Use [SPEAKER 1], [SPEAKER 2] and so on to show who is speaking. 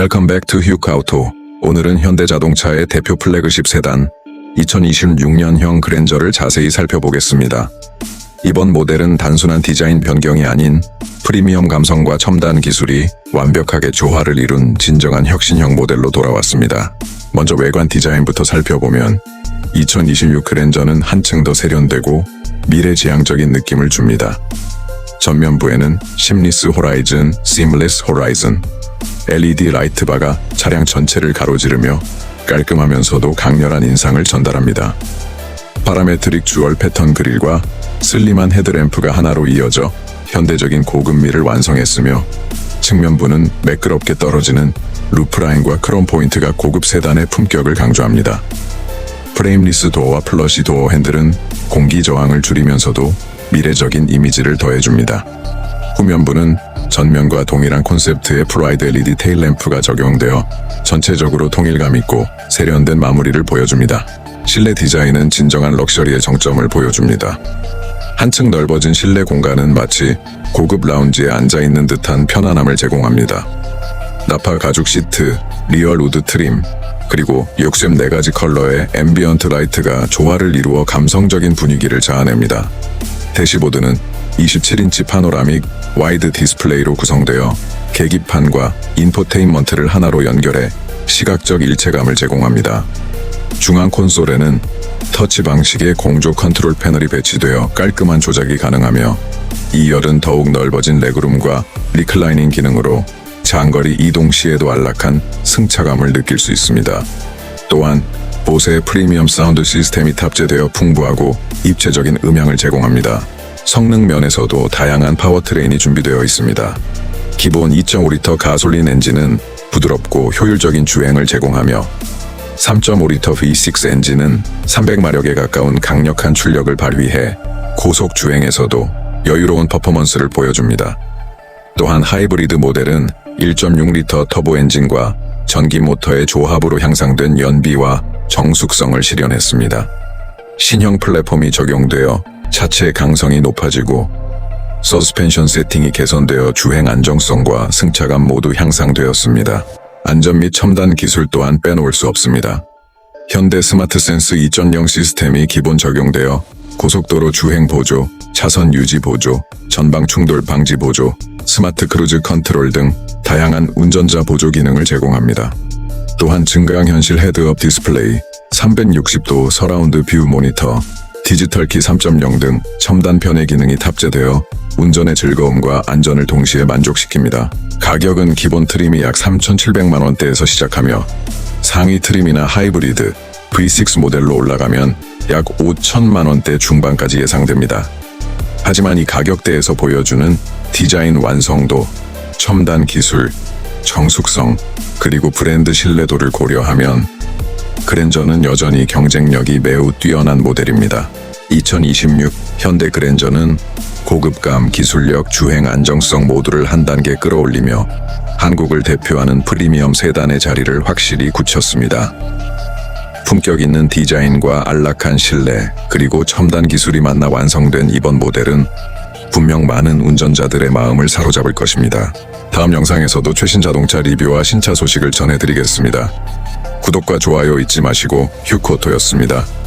[SPEAKER 1] Welcome back to 휴카우토. 오늘은 현대자동차의 대표 플래그십 세단 2026년형 그랜저를 자세히 살펴보겠습니다. 이번 모델은 단순한 디자인 변경이 아닌 프리미엄 감성과 첨단 기술이 완벽하게 조화를 이룬 진정한 혁신형 모델로 돌아왔습니다. 먼저 외관 디자인부터 살펴보면 2026 그랜저는 한층 더 세련되고 미래지향적인 느낌을 줍니다. 전면부에는 심리스 호라이즌, 시임레스 호라이즌, LED 라이트바가 차량 전체를 가로지르며 깔끔하면서도 강렬한 인상을 전달합니다. 파라메트릭 주얼 패턴 그릴과 슬림한 헤드램프가 하나로 이어져 현대적인 고급미를 완성했으며 측면부는 매끄럽게 떨어지는 루프라인과 크롬 포인트가 고급 세단의 품격을 강조합니다. 프레임리스 도어와 플러시 도어 핸들은 공기 저항을 줄이면서도 미래적인 이미지를 더해줍니다. 후면부는 전면과 동일한 콘셉트의 프라이드 LED 테일 램프가 적용되어 전체적으로 통일감 있고 세련된 마무리를 보여줍니다. 실내 디자인은 진정한 럭셔리의 정점을 보여줍니다. 한층 넓어진 실내 공간은 마치 고급 라운지에 앉아 있는 듯한 편안함을 제공합니다. 나파 가죽 시트, 리얼 우드 트림, 그리고 욕셈 네 가지 컬러의 앰비언트 라이트가 조화를 이루어 감성적인 분위기를 자아냅니다. 대시보드는 27인치 파노라믹 와이드 디스플레이로 구성되어 계기판과 인포테인먼트를 하나로 연결해 시각적 일체감을 제공합니다. 중앙 콘솔에는 터치 방식의 공조 컨트롤 패널이 배치되어 깔끔한 조작이 가능하며 2열은 더욱 넓어진 레그룸과 리클라이닝 기능으로 장거리 이동 시에도 안락한 승차감을 느낄 수 있습니다. 또한 보세의 프리미엄 사운드 시스템이 탑재되어 풍부하고 입체적인 음향을 제공합니다. 성능 면에서도 다양한 파워트레인이 준비되어 있습니다. 기본 2.5리터 가솔린 엔진은 부드럽고 효율적인 주행을 제공하며 3.5리터 V6 엔진은 300마력에 가까운 강력한 출력을 발휘해 고속 주행에서도 여유로운 퍼포먼스를 보여줍니다. 또한 하이브리드 모델은 1.6리터 터보 엔진과 전기 모터의 조합으로 향상된 연비와 정숙성을 실현했습니다. 신형 플랫폼이 적용되어 차체 강성이 높아지고 서스펜션 세팅이 개선되어 주행 안정성과 승차감 모두 향상되었습니다. 안전 및 첨단 기술 또한 빼놓을 수 없습니다. 현대 스마트 센스 2.0 시스템이 기본 적용되어 고속도로 주행 보조, 차선 유지 보조, 전방 충돌 방지 보조, 스마트 크루즈 컨트롤 등 다양한 운전자 보조 기능을 제공합니다. 또한 증강 현실 헤드업 디스플레이, 360도 서라운드 뷰 모니터, 디지털 키 3.0 등 첨단 편의 기능이 탑재되어 운전의 즐거움과 안전을 동시에 만족시킵니다. 가격은 기본 트림이 약 3,700만 원대에서 시작하며 상위 트림이나 하이브리드 V6 모델로 올라가면 약 5천만 원대 중반까지 예상됩니다. 하지만 이 가격대에서 보여주는 디자인 완성도, 첨단 기술, 정숙성, 그리고 브랜드 신뢰도를 고려하면 그랜저는 여전히 경쟁력이 매우 뛰어난 모델입니다. 2026 현대 그랜저는 고급감, 기술력, 주행 안정성 모두를 한 단계 끌어올리며 한국을 대표하는 프리미엄 세단의 자리를 확실히 굳혔습니다. 품격 있는 디자인과 안락한 실내, 그리고 첨단 기술이 만나 완성된 이번 모델은 분명 많은 운전자들의 마음을 사로잡을 것입니다. 다음 영상에서도 최신 자동차 리뷰와 신차 소식을 전해드리겠습니다. 구독과 좋아요 잊지 마시고 휴코토였습니다.